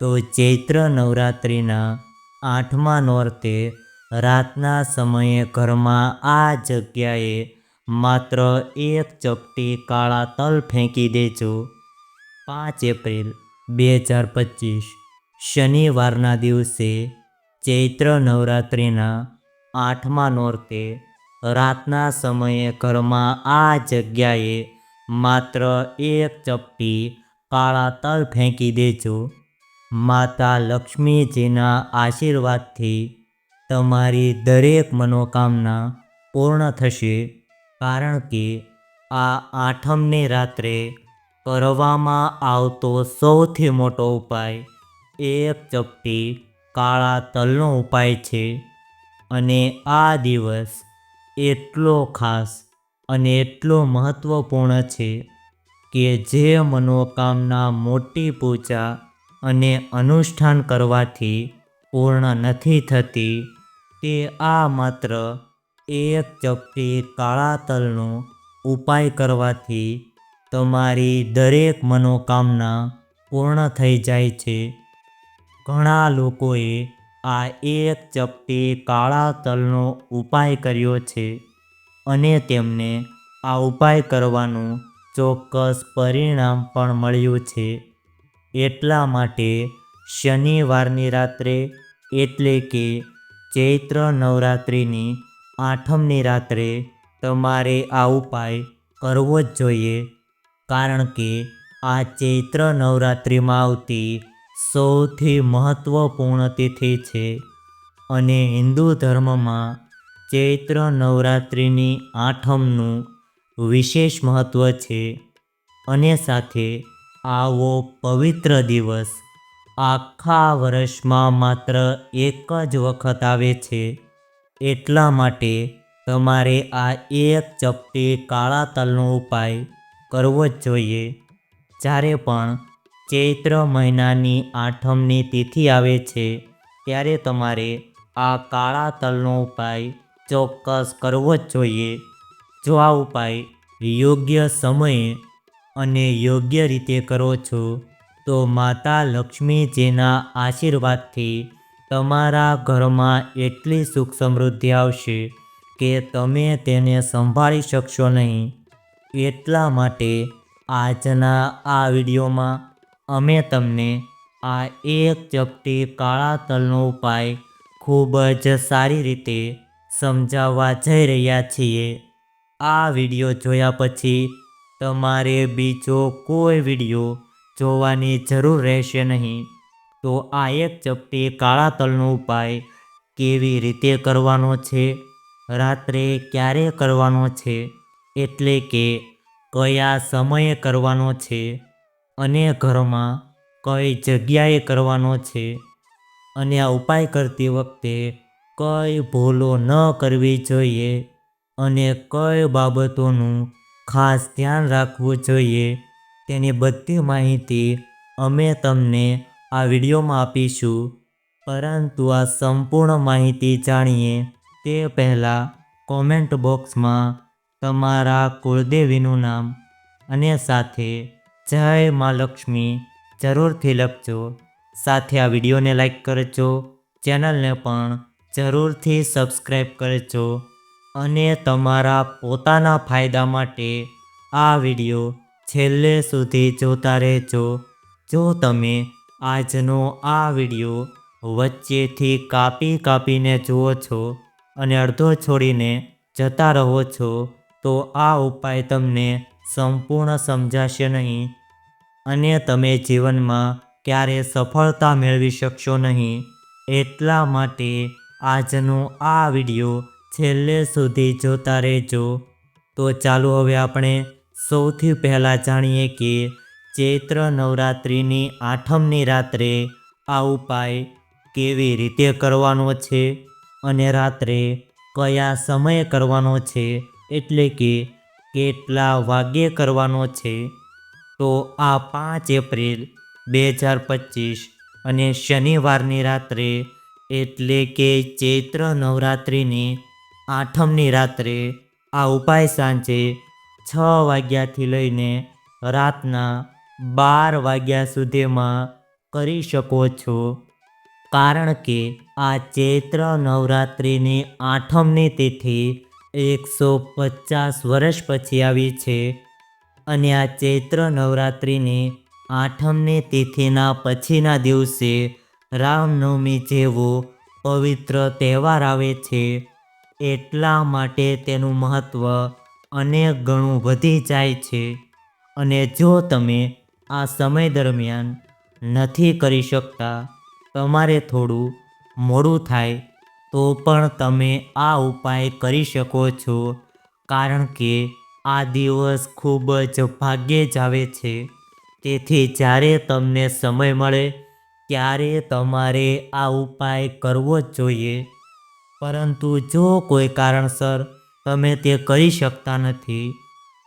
તો ચૈત્ર નવરાત્રિના આઠમા નોરતે રાતના સમયે ઘરમાં આ જગ્યાએ માત્ર એક ચપટી કાળા તલ ફેંકી દેજો. પાંચ એપ્રિલ બે હજાર પચીસ, શનિવારના દિવસે ચૈત્ર નવરાત્રિના આઠમા નોરતે રાતના સમયે ઘરમાં આ જગ્યાએ માત્ર એક ચપટી કાળા તલ ફેંકી દેજો. માતા લક્ષ્મીજીના આશીર્વાદથી તમારી દરેક મનોકામના પૂર્ણ થશે, કારણ કે આ આઠમની રાત્રે કરવામાં આવતો સૌથી મોટો ઉપાય એક ચપટી કાળા તલનો ઉપાય છે અને આ દિવસ એટલો ખાસ અને એટલો મહત્ત્વપૂર્ણ છે કે જે મનોકામના મોટી પૂજા અને અનુષ્ઠાન કરવાથી પૂર્ણ નથી થતી, તે આ માત્ર એક ચપટી કાળા તલનો ઉપાય કરવાથી તમારી દરેક મનોકામના પૂર્ણ થઈ જાય છે. ઘણા લોકોએ આ એક ચપટી કાળા તલનો ઉપાય કર્યો છે અને તેમને આ ઉપાય કરવાનું ચોક્કસ પરિણામ પણ મળ્યું છે. એટલા માટે શનિવારની રાત્રે એટલે કે ચૈત્ર નવરાત્રિની આઠમની રાત્રે તમારે આ ઉપાય કરવો જ જોઈએ. કારણ કે આ ચૈત્ર નવરાત્રિમાં આવતી સૌથી મહત્ત્વપૂર્ણ તિથિ છે અને હિન્દુ ધર્મમાં ચૈત્ર નવરાત્રિની આઠમનું વિશેષ મહત્ત્વ છે. અને સાથે આવો પવિત્ર દિવસ. આખા વર્ષમાં માત્ર એક જ વખત આવે છે. એટલા માટે તમારે આ એક ચપટી કાળા તલનો ઉપાય કરવો જ જોઈએ. જ્યારે પણ ચૈત્ર મહિનાની આઠમની તિથિ આવે છે, ત્યારે તમારે આ કાળા તલનો ઉપાય ચોક્કસ કરવો જ જોઈએ. જો આ ઉપાય યોગ્ય સમયે અને યોગ્ય રીતે કરો છો, તો માતા લક્ષ્મીજીના આશીર્વાદથી તમારા ઘરમાં એટલી સુખ સમૃદ્ધિ આવશે કે તમે તેને સંભાળી શકશો નહીં. એટલા માટે આજના આ વિડીયોમાં અમે તમને આ એક ચપટી કાળા તલનો ઉપાય ખૂબ જ સારી રીતે સમજાવવા જઈ રહ્યા છીએ. આ વીડિયો જોયા પછી તમારે બીજો કોઈ વીડિયો જોવાની જરૂર રહેશે નહીં. તો આ એક ચપટી કાળા તલનો ઉપાય કેવી રીતે કરવાનો છે? રાત્રે ક્યારે કરવાનો છે? એટલે કે કયા સમયે કરવાનો છે? અને ઘરમાં કઈ જગ્યાએ કરવાનો છે? અને આ ઉપાય કરતી વખતે કઈ ભૂલો ન કરવી જોઈએ? અને કઈ બાબતોનું ખાસ ધ્યાન રાખવું જોઈએ. તેની બધી માહિતી અમે તમને આ વિડીયોમાં આપીશું. પરંતુ આ સંપૂર્ણ માહિતી જાણીએ તે પહેલાં કોમેન્ટ બોક્સમાં તમારા કુળદેવીનું નામ અને સાથે જય મા લક્ષ્મી જરૂરથી લખજો. સાથે આ વિડીયોને લાઈક કરજો. ચેનલને પણ જરૂરથી સબસ્ક્રાઈબ કરજો. અને તમારા પોતાના ફાયદા માટે આ વીડિયો છેલ્લે સુધી જોતા રહેજો. જો તમે આજનો આ વીડિયો વચ્ચેથી કાપી કાપીને જુઓ છો અને અડધો છોડીને જતા રહો છો, તો આ ઉપાય તમને સંપૂર્ણ સમજાશે નહીં અને તમે જીવનમાં ક્યારે સફળતા મેળવી શકશો નહીં. એટલા માટે આજનો આ વીડિયો છેલ્લે સુધી જોતા રહેજો. તો ચાલો હવે આપણે સૌથી પહેલાં જાણીએ કે ચૈત્ર નવરાત્રિની આઠમની રાત્રે આ ઉપાય કેવી રીતે કરવાનો છે અને રાત્રે કયા સમયે કરવાનો છે એટલે કે કેટલા વાગ્યે કરવાનો છે. તો આ પાંચ એપ્રિલ બે હજાર પચીસ અને શનિવારની રાત્રે એટલે કે ચૈત્ર નવરાત્રિની આઠમની રાત્રે આ ઉપાય સાંજે છ વાગ્યાથી લઈને રાતના બાર વાગ્યા સુધીમાં કરી શકો છો. કારણ કે આ ચૈત્ર નવરાત્રિની આઠમની તિથિ એકસો પચાસ વર્ષ પછી આવી છે અને આ ચૈત્ર નવરાત્રિની આઠમની તિથિના પછીના દિવસે રામનવમી જેવો પવિત્ર તહેવાર આવે છે. એટલા માટે તેનું મહત્ત્વ અનેક ગણું વધી જાય છે. અને જો તમે આ સમય દરમિયાન નથી કરી શકતા, તમારે થોડું મોડું થાય, તો પણ તમે આ ઉપાય કરી શકો છો. કારણ કે આ દિવસ ખૂબ જ ભાગ્યે જ આવે છે. તેથી જ્યારે તમને સમય મળે, ત્યારે તમારે આ ઉપાય કરવો જ જોઈએ. પરંતુ જો કોઈ કારણસર તમે તે કરી શકતા નથી,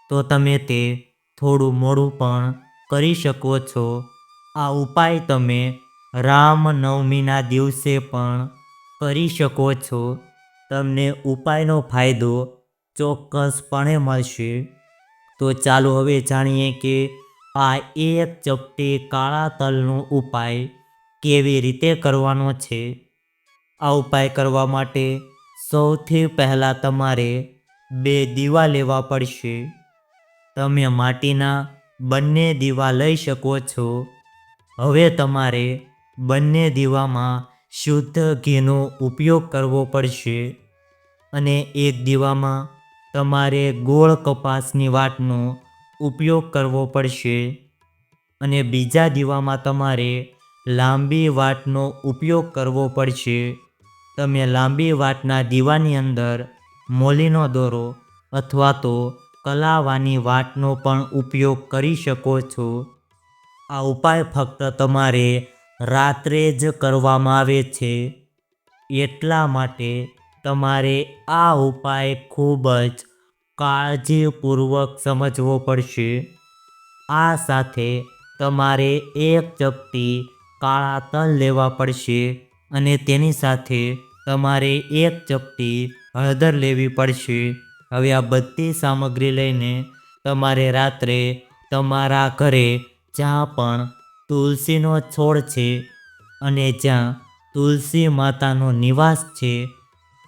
તો તમે તે થોડું મોડું પણ કરી શકો છો. આ ઉપાય તમે રામનવમીના દિવસે પણ કરી શકો છો. તમને ઉપાયનો ફાયદો ચોક્કસપણે મળશે. તો ચાલો હવે જાણીએ કે આ એક ચપટી કાળા તલનો ઉપાય કેવી રીતે કરવાનો છે. આ ઉપાય કરવા માટે સૌથી પહેલાં તમારે બે દીવા લેવા પડશે. તમે માટીના બંને દીવા લઈ શકો છો. હવે તમારે બંને દીવામાં શુદ્ધ ઘીનો ઉપયોગ કરવો પડશે અને એક દીવામાં તમારે ગોળ કપાસની વાટનો ઉપયોગ કરવો પડશે અને બીજા દીવામાં તમારે લાંબી વાટનો ઉપયોગ કરવો પડશે. તમે લાંબી વાટના દીવાની અંદર મોલીનો દોરો અથવા તો કલાવાની વાટનો પણ ઉપયોગ કરી શકો છો. આ ઉપાય ફક્ત તમારે રાત્રે જ કરવામાં આવે છે. એટલા માટે તમારે આ ઉપાય ખૂબ જ કાળજીપૂર્વક સમજવો પડશે. આ સાથે તમારે એક ચપટી કાળા તલ લેવા પડશે. અને તેની સાથે તમારે એક ચપટી હળદર લેવી પડશે. હવે આ બધી સામગ્રી લઈને તમારે રાત્રે તમારા ઘરે જ્યાં પણ તુલસીનો છોડ છે અને જ્યાં તુલસી માતાનો નિવાસ છે,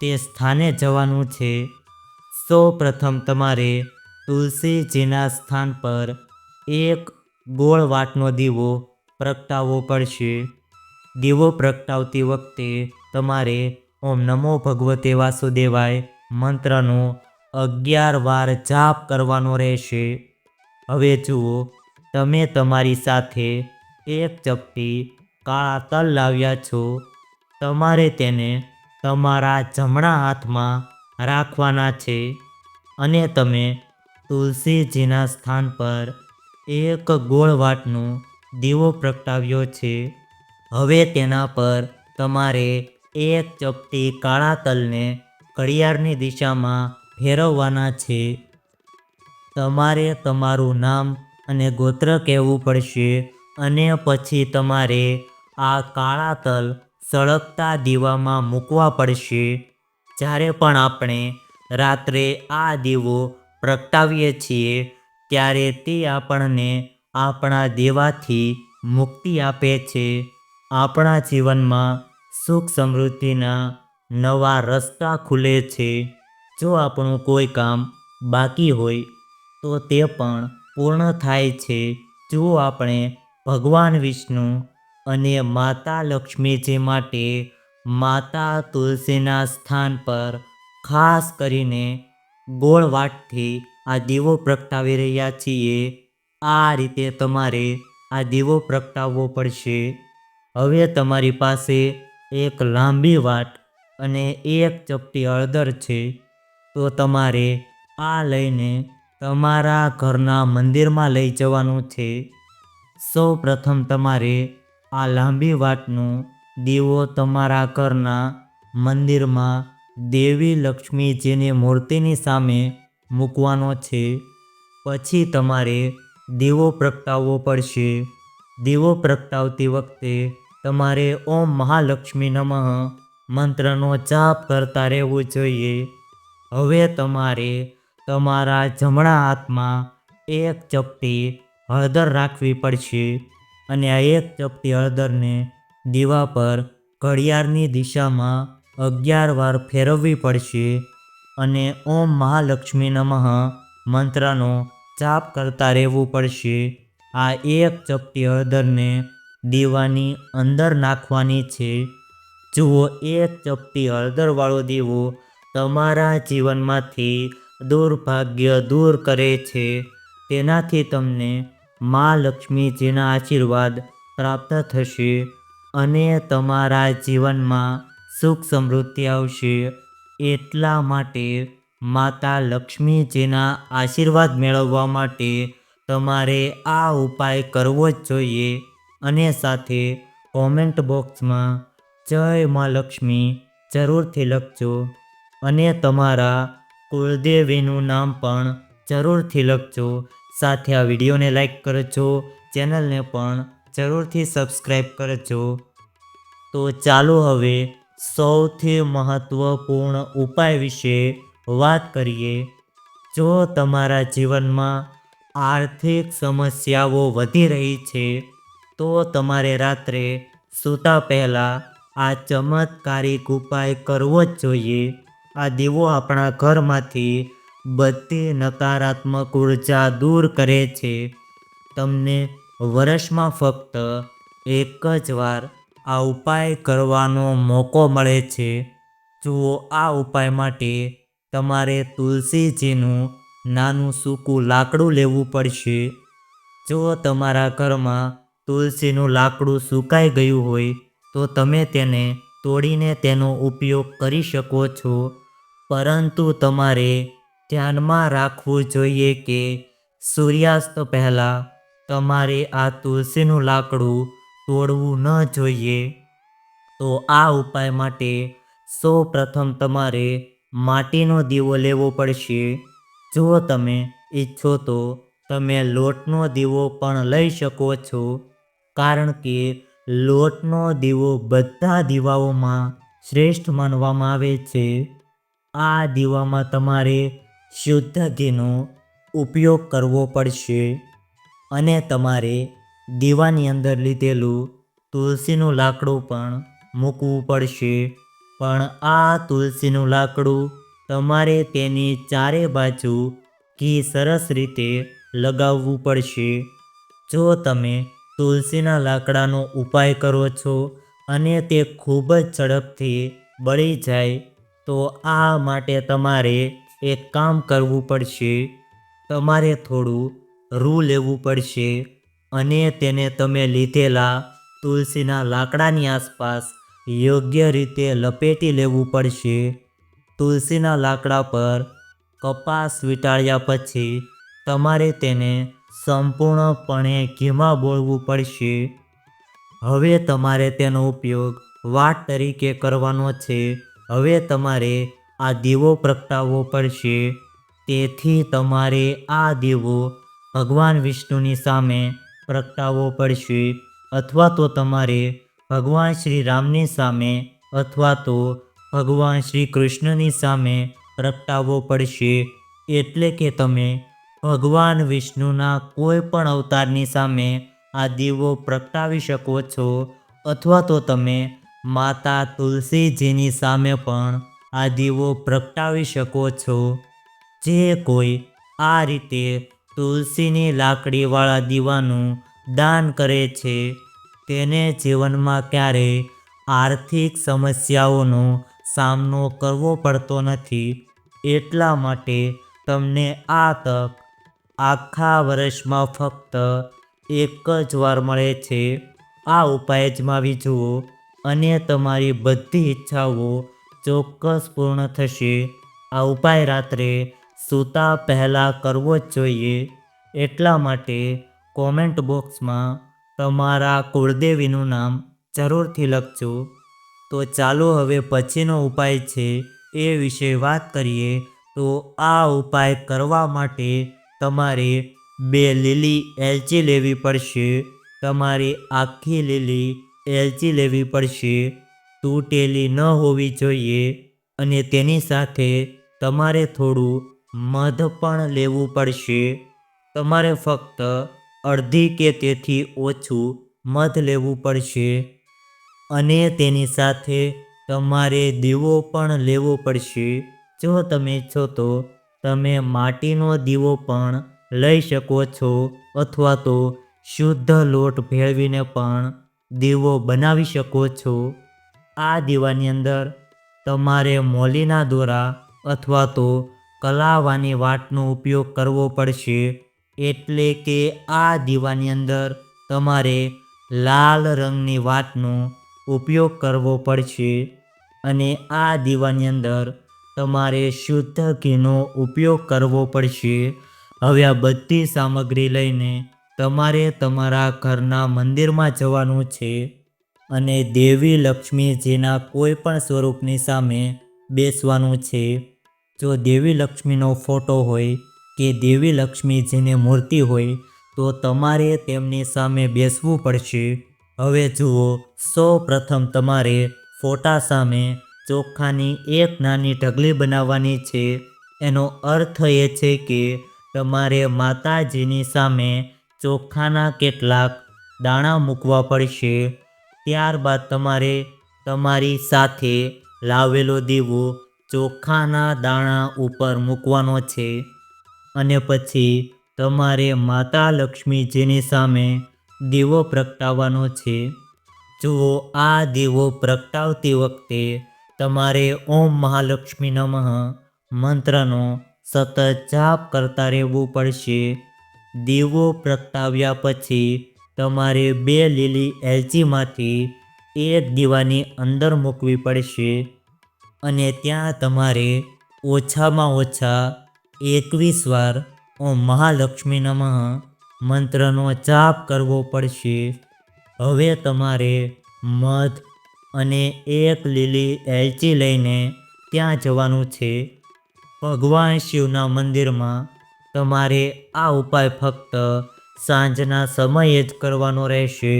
તે સ્થાને જવાનું છે. સૌ પ્રથમ તમારે તુલસીજીના સ્થાન પર એક ગોળ વાટનો દીવો પ્રગટાવવો પડશે. દીવો પ્રગટાવતી વખતે તમારે ઓમ નમો ભગવતે વાસુદેવાય મંત્રનો અગિયાર વાર જાપ કરવાનો રહેશે. હવે જુઓ, તમે તમારી સાથે એક ચપટી કાળા તલ લાવ્યા છો. તમારે તેને તમારા જમણા હાથમાં રાખવાના છે અને તમે તુલસીજીના સ્થાન પર એક ગોળ વાટનો દીવો પ્રગટાવ્યો છે. હવે તેના પર તમારે એક ચપટી કાળા તલને ઘડિયાળની દિશામાં ફેરવવાના છે. તમારે તમારું નામ અને ગોત્ર કહેવું પડશે અને પછી તમારે આ કાળા તલ સળગતા દીવામાં મૂકવા પડશે. જ્યારે પણ આપણે રાત્રે આ દીવો પ્રગટાવીએ છીએ, ત્યારે તે આપણને આપણા દેવાથી મુક્તિ આપે છે. આપણા જીવનમાં સુખ સમૃદ્ધિના નવા રસ્તા ખુલે છે. જો આપણું કોઈ કામ બાકી હોય, તો તે પણ પૂર્ણ થાય છે. જો આપણે ભગવાન વિષ્ણુ અને માતા લક્ષ્મીજી માટે માતા તુલસીના સ્થાન પર ખાસ કરીને ગોળ વાટથી આ દીવો પ્રગટાવી રહ્યા છીએ. આ રીતે તમારે આ દીવો પ્રગટાવવો પડશે. હવે તમારી પાસે એક લાંબી વાટ અને એક ચપટી હળદર છે. તો તમારે આ લઈને તમારા ઘરના મંદિરમાં લઈ જવાનું છે. સૌ પ્રથમ તમારે આ લાંબી વાટનો દીવો તમારા ઘરના મંદિરમાં દેવી લક્ષ્મીજીની મૂર્તિની સામે મૂકવાનો છે. પછી તમારે દીવો પ્રગટાવવો પડશે. દીવો પ્રગટાવતી વખતે તમારે ઓમ મહાલક્ષ્મી નમઃ મંત્રનો જાપ કરતા રહેવું જોઈએ. હવે તમારે તમારા જમણા હાથમાં એક ચપટી હળદર રાખવી પડશે અને આ એક ચપટી હળદરને દીવા પર ઘડિયાળની દિશામાં અગિયાર વાર ફેરવવી પડશે અને ઓમ મહાલક્ષ્મી નમઃ મંત્રનો જાપ કરતા રહેવું પડશે. આ એક ચપટી હળદરને દીવાની અંદર નાખવાની છે. જુઓ એક ચપટી હળદરવાળો દીવો તમારા જીવનમાંથી દુર્ભાગ્ય દૂર કરે છે. તેનાથી તમને મા લક્ષ્મીજીના આશીર્વાદ પ્રાપ્ત થશે અને તમારા જીવનમાં સુખ સમૃદ્ધિ આવશે. એટલા માટે માતા લક્ષ્મીજીના આશીર્વાદ મેળવવા માટે તમારે આ ઉપાય કરવો જ જોઈએ. અને સાથે કોમેન્ટ બોક્સમાં જય મા લક્ષ્મી, જરૂરથી લખજો. અને તમારા કુળદેવીનું નામ પણ જરૂરથી લખજો. સાથે આ વિડીયોને લાઈક કરજો, ચેનલને પણ જરૂરથી સબસ્ક્રાઈબ કરજો. તો ચાલો હવે સૌથી મહત્વપૂર્ણ ઉપાય વિશે વાત કરીએ. જો તમારા જીવનમાં આર્થિક સમસ્યાઓ વધી રહી છે તો તમારે રાત્રે સૂતા પહેલાં આ ચમત્કારિક ઉપાય કરવો જ જોઈએ. આ દીવો આપણા ઘરમાંથી બધી નકારાત્મક ઊર્જા દૂર કરે છે. તમને વર્ષમાં ફક્ત એક જ વાર આ ઉપાય કરવાનો મોકો મળે છે. જુઓ, આ ઉપાય માટે તમારે તુલસીજીનું નાનું સૂકું લાકડું લેવું પડશે. જો તમારા ઘરમાં તુલસીનું લાકડું સુકાઈ ગયું હોય તો તમે તેને તોડીને તેનો ઉપયોગ કરી શકો છો. પરંતુ તમારે ધ્યાનમાં રાખવું જોઈએ કે સૂર્યાસ્ત પહેલાં તમારે આ તુલસીનું લાકડું તોડવું ન જોઈએ. તો આ ઉપાય માટે સૌ પ્રથમ તમારે માટીનો દીવો લેવો પડશે. જો તમે ઈચ્છો તો તમે લોટનો દીવો પણ લઈ શકો છો. કારણ કે લોટનો દીવો બધા દીવાઓમાં શ્રેષ્ઠ માનવામાં આવે છે. આ દીવામાં તમારે શુદ્ધ ઘીનો ઉપયોગ કરવો પડશે અને તમારે દીવાની અંદર લીધેલું તુલસીનું લાકડું પણ મૂકવું પડશે. પણ આ તુલસીનું લાકડું તમારે તેની ચારે બાજુ ઘી સરસ રીતે લગાવવું પડશે. જો તમે તુલસીના લાકડાનો ઉપાય કરો છો અને તે ખૂબ જ ઝડપથી બળી જાય, તો આ માટે તમારે એક કામ કરવું પડશે. તમારે થોડું રૂ લેવું પડશે અને તેને તમે લીધેલા તુલસીના લાકડાની આસપાસ યોગ્ય રીતે લપેટી લેવું પડશે. તુલસીના લાકડા પર કપાસ વીંટાળ્યા પછી તમારે તેને સંપૂર્ણપણે ઘીમાં બોળવું પડશે. હવે તમારે તેનો ઉપયોગ વાટ તરીકે કરવાનો છે. હવે તમારે આ દીવો પ્રગટાવવો પડશે. તેથી તમારે આ દીવો ભગવાન વિષ્ણુની સામે પ્રગટાવવો પડશે. અથવા તો તમારે ભગવાન શ્રી રામની સામે અથવા તો ભગવાન શ્રી કૃષ્ણની સામે પ્રગટાવવો પડશે. એટલે કે તમે ભગવાન વિષ્ણુના કોઈ પણ અવતારની સામે આ દીવો પ્રગટાવી શકો છો, અથવા તો તમે માતા તુલસીજીની સામે પણ આ દીવો પ્રગટાવી શકો છો. જે કોઈ આ રીતે તુલસીની લાકડીવાળા દીવાનું દાન કરે છે, તેને જીવનમાં ક્યારેય આર્થિક સમસ્યાઓનો સામનો કરવો પડતો નથી. એટલા માટે તમને આ તક આખા વર્ષમાં ફક્ત એક જ વાર મળે છે. આ ઉપાય અજમાવી જુઓ અને તમારી બધી ઈચ્છાઓ ચોક્કસ પૂર્ણ થશે. આ ઉપાય રાત્રે સૂતા પહેલાં કરવો જ જોઈએ. એટલા માટે કોમેન્ટ બોક્સમાં તમારા કુળદેવીનું નામ જરૂરથી લખજો. તો ચાલો હવે પછીનો ઉપાય છે એ વિશે વાત કરીએ. તો આ ઉપાય કરવા માટે તમારે બે લીલી એલચી લેવી પડશે. તમારે આખી લીલી એલચી લેવી પડશે. તૂટેલી ન હોવી જોઈએ અને તેની સાથે તમારે થોડું મધ પણ લેવું પડશે. તમારે ફક્ત અડધી કે તેથી ઓછું મધ લેવું પડશે. અને તેની સાથે તમારે દીવો પણ લેવો પડશે. જો તમે છો તો તમે માટીનો દીવો પણ લઈ શકો છો અથવા તો શુદ્ધ લોટ ભેળવીને પણ દીવો બનાવી શકો છો. આ દીવાની અંદર તમારે મોલીના દોરા અથવા તો કલાવાની વાટનો ઉપયોગ કરવો પડશે. એટલે કે આ દીવાની અંદર તમારે લાલ રંગની વાતનો ઉપયોગ કરવો પડશે. અને આ દીવાની અંદર તમારે શુદ્ધ ઘીનો ઉપયોગ કરવો પડશે. હવે આ બધી સામગ્રી લઈને તમારે તમારા ઘરના મંદિરમાં જવાનું છે અને દેવી લક્ષ્મીજીના કોઈ પણ સ્વરૂપની સામે બેસવાનું છે. જો દેવી લક્ષ્મીનો ફોટો હોય કે દેવી લક્ષ્મીજીની મૂર્તિ હોય, તો તમારે તેમની સામે બેસવું પડશે. હવે જુઓ, સૌ પ્રથમ તમારે ફોટા સામે ચોખાની એક નાની ઢગલી બનાવવાની છે. એનો અર્થ એ છે કે તમારે માતાજીની સામે ચોખાના કેટલાક દાણા મૂકવા પડશે. ત્યારબાદ તમારે તમારી સાથે લાવેલો દીવો ચોખાના દાણા ઉપર મૂકવાનો છે. અને પછી તમારે માતા લક્ષ્મીજીની સામે દીવો પ્રગટાવવાનો છે. જુઓ, આ દીવો પ્રગટાવતી વખતે તમારે ઓમ મહાલક્ષ્મી નમઃ મંત્રનો સતત જાપ કરતા રહેવું પડશે. દીવો પ્રગટાવ્યા પછી તમારે બે લીલી એલચીમાંથી એક દીવાની અંદર મૂકવી પડશે અને ત્યાં તમારે ઓછામાં ઓછા એકવીસ વાર ઓમ મહાલક્ષ્મી નમઃ મંત્રનો જાપ કરવો પડશે. હવે તમારે મધ અને એક લીલી એલચી લઈને ત્યાં જવાનું છે. ભગવાન શિવના મંદિરમાં તમારે આ ઉપાય ફક્ત સાંજના સમયે જ કરવાનો રહેશે.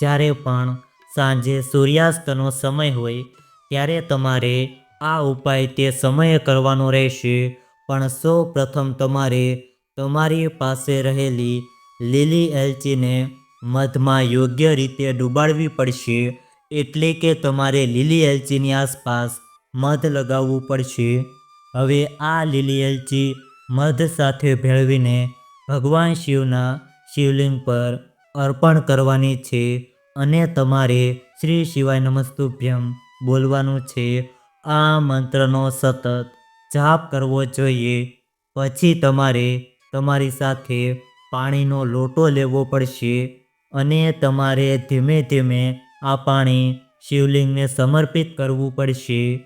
જ્યારે પણ સાંજે સૂર્યાસ્તનો સમય હોય, ત્યારે તમારે આ ઉપાય તે સમયે કરવાનો રહેશે. પણ સૌ પ્રથમ તમારે તમારી પાસે રહેલી લીલી એલચીને મધમાં યોગ્ય રીતે ડૂબાડવી પડશે. એટલે કે તમારે લીલી એલચીની આસપાસ મધ લગાવવું પડશે. હવે આ લીલી એલચી મધ સાથે ભેળવીને ભગવાન શિવના શિવલિંગ પર અર્પણ કરવાની છે અને તમારે શ્રી શિવાય નમસ્તુભ્યમ બોલવાનું છે. આ મંત્રનો સતત જાપ કરવો જોઈએ. પછી તમારે તમારી સાથે પાણીનો લોટો લેવો પડશે અને તમારે ધીમે ધીમે આ પાણી શિવલિંગને સમર્પિત કરવું પડશે.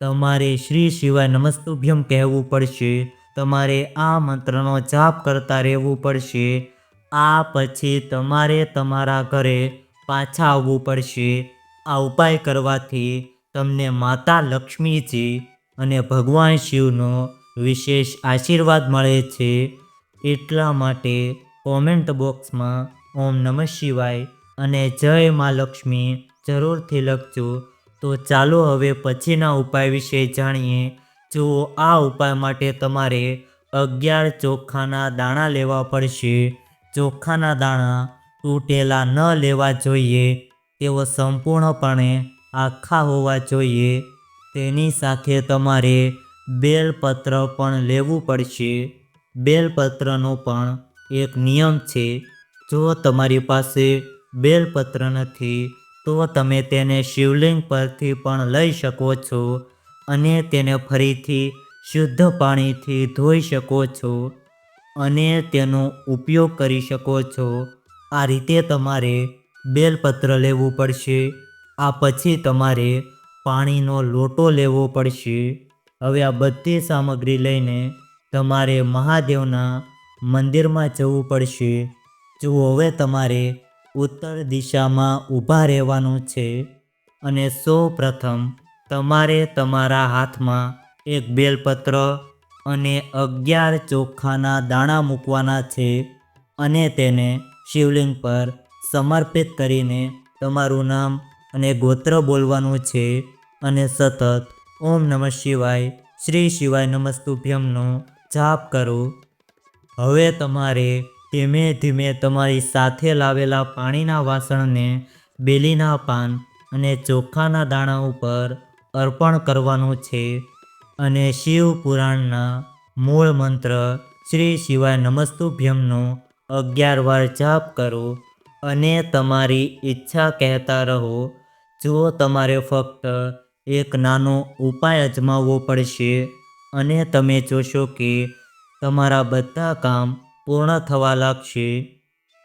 તમારે શ્રી શિવાય નમસ્તુભ્યમ કહેવું પડશે. તમારે આ મંત્રનો જાપ કરતા રહેવું પડશે. આ પછી તમારે તમારા ઘરે પાછા આવવું પડશે. આ ઉપાય કરવાથી તમને માતા લક્ષ્મીજી અને ભગવાન શિવનો વિશેષ આશીર્વાદ મળે છે. એટલા માટે કોમેન્ટ બોક્સમાં ઓમ નમઃ શિવાય અને જય મા લક્ષ્મી, જરૂરથી લખજો. તો ચાલો હવે પછીના ઉપાય વિશે જાણીએ. જો આ ઉપાય માટે તમારે અગિયાર ચોખાના દાણા લેવા પડશે. ચોખાના દાણા તૂટેલા ન લેવા જોઈએ. તેઓ સંપૂર્ણપણે આખા હોવા જોઈએ. તેની સાથે તમારે બેલપત્ર પણ લેવું પડશે. બેલપત્રનો પણ એક નિયમ છે. જો તમારી પાસે બેલપત્ર નથી. તો તમે તેને શિવલિંગ પરથી પણ લઈ શકો છો અને તેને ફરીથી શુદ્ધ પાણીથી ધોઈ શકો છો અને તેનો ઉપયોગ કરી શકો છો. આ રીતે તમારે બેલપત્ર લેવું પડશે. આ પછી તમારે પાણીનો લોટો લેવો પડશે. હવે આ બધી સામગ્રી લઈને તમારે મહાદેવના મંદિરમાં જવું પડશે. જુઓ, હવે તમારે ઉત્તર દિશામાં ઊભા રહેવાનું છે અને સૌ પ્રથમ તમારે તમારા હાથમાં એક બેલપત્ર અને અગિયાર ચોખાના દાણા મૂકવાના છે અને તેને શિવલિંગ પર સમર્પિત કરીને તમારું નામ અને ગોત્ર બોલવાનું છે અને સતત ઓમ નમઃ શિવાય, શ્રી શિવાય નમસ્તુભ્યમનો જાપ કરો. હવે તમારે ધીમે ધીમે તમારી સાથે લાવેલા પાણીના વાસણને બેલીના પાન અને ચોખાના દાણા ઉપર અર્પણ કરવાનું છે અને શિવ પુરાણના મૂળ મંત્ર શ્રી શિવાય નમસ્તુભ્યમનો અગિયાર વાર જાપ કરો અને તમારી ઈચ્છા કહેતા રહો. જો તમારે ફક્ત એક નાનો ઉપાય અજમાવવો પડશે અને તમે જોશો કે તમારા બધા કામ પૂર્ણ થવા લાગશે.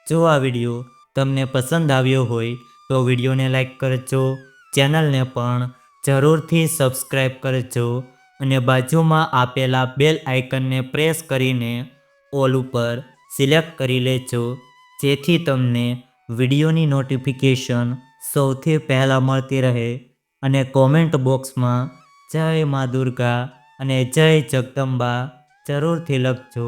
જો આ વીડિયો તમને પસંદ આવ્યો હોય, તો વિડીયોને લાઈક કરજો. ચેનલને પણ જરૂરથી સબસ્ક્રાઈબ કરજો અને બાજુમાં આપેલા બેલ આઇકનને પ્રેસ કરીને ઓલ ઉપર સિલેક્ટ કરી લેજો. જેથી તમને વિડીયોની નોટિફિકેશન સૌથી પહેલાં મળતી રહે અને કોમેન્ટ બોક્સમાં જય મા દુર્ગા અને જય જગદંબા જરૂરથી લખજો.